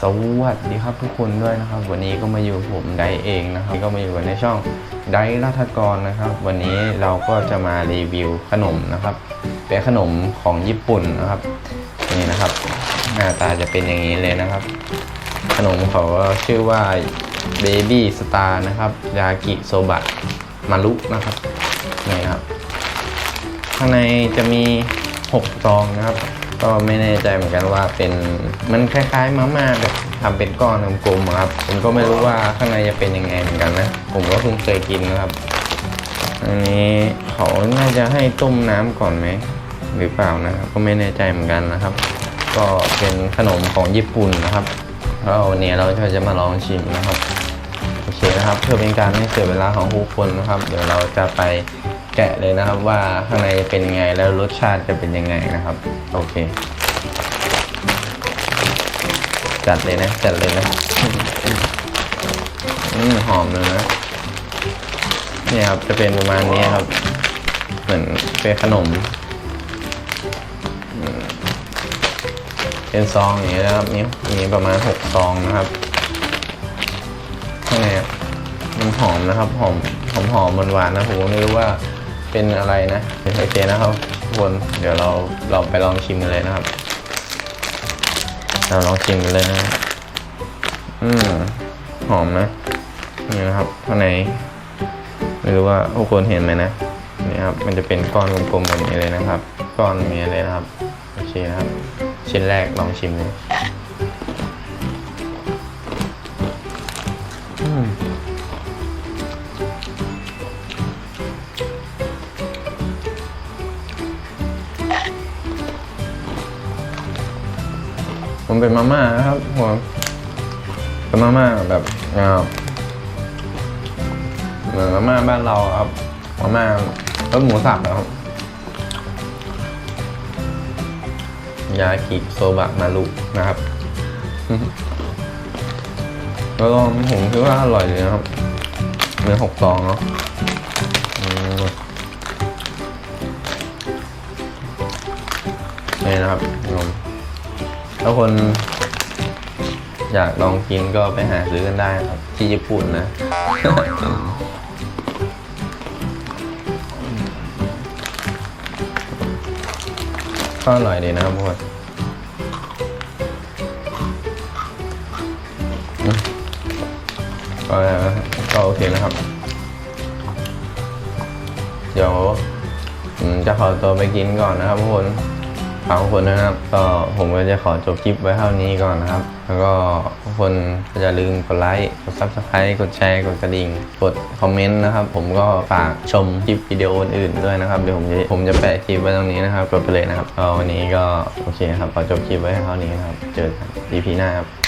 สวัสดีครับทุกคนด้วยนะครับ วันนี้ก็มาอยู่ผมไดเองนะครับก็มาอยู่ในช่องไดรัฐกรนะครับ วันนี้เราก็จะมารีวิวขนมนะครับเป็นขนมของญี่ปุ่นนะครับนี่นะครับ หน้าตาจะเป็นอย่างนี้เลยนะครับ ขนมเขาชื่อว่า Baby Star นะครับยากิโซบะมารุนะครับนี่ครับ ข้างในจะมี 6 ซองนะครับ ก็ไม่แน่ใจเหมือนกันว่าเป็นมันคล้ายๆมาม่าแบบทำเป็นก้อนกลมๆครับ ผมก็ไม่รู้ว่าข้างในจะเป็นยังไงเหมือนกันนะ ผมก็เพิ่งเคยกินนะครับ อันนี้เขาน่าจะให้ต้มน้ำก่อนไหมหรือเปล่านะครับ ก็ไม่แน่ใจเหมือนกันนะครับ ก็เป็นขนมของญี่ปุ่นนะครับแล้ววันนี้เราจะมาลองชิมนะครับโอเคนะครับ เพื่อเป็นการไม่เสียเวลาของผู้คนนะครับ เดี๋ยวเราจะไป แกะเลยนะครับว่าข้างในจะเป็นยังไงแล้วรสชาติจะเป็นยังไงนะครับ โอเค จัดเลยนะ จัดเลยนะอืมหอมเลยนะเนี่ยครับจะเป็นประมาณนี้ครับ เหมือนเป็นขนม เป็นซองอย่างนี้นะครับนี่มีประมาณหกซองนะครับข้างในมันหอมนะครับ หอมหอมหอมหวานๆนะผมไม่รู้ว่า เป็นอะไรนะโอเคนะครับทุกคนเดี๋ยวเราเราไปลองชิมกันเลยนะครับ เราลองชิมกันเลยนะอืมหอมนะนี่นะครับข้างในไม่รู้ว่าทุกคนเห็นไหมนะนี่ครับมันจะเป็นก้อนกลมๆแบบนี้เลยนะครับ ก้อนนี้เลยนะครับโอเคนะครับ ชิ้นแรกลองชิมเผมเป็นมาม่านะครับผมเป็นมาม่าแบบอ่าเหมือนมาม่าบ้านเราครับมาม่ารสหมูสับอะครับยากิโซบะมารุนะครับแล้วก็ผมคิดว่าอร่อยเลยนะครับเนื้อหกซองเนาะนี่นะครับนม ถ้าคนอยากลองกินก็ไปหาซื้อกันได้ครับ ที่ญี่ปุ่นนะ ก็อร่อยดีนะครับทุกคนก็ก็โอเคนะครับ เดี๋ยวจะขอตัวไปกินก่อนนะครับทุกคนากทุกคนนะครับ ก็ผมก็จะขอจบคลิปไว้เท่านี้ก่อนนะครับ แล้วก็ทุกคนก็อย่าลืมกดไลค์ กด subscribe กดแชร์ กดกระดิ่ง กดคอมเมนต์นะครับ ผมก็ฝากชมคลิปวิดีโออื่นๆด้วยนะครับ เดี๋ยวผมจะผมจะแปะคลิปไว้ตรงนี้นะครับ กดไปเลยนะครับก็วันนี้ก็โอเคครับ ขอจบคลิปไว้เท่านี้นะครับ เจอกัน EP หน้าครับ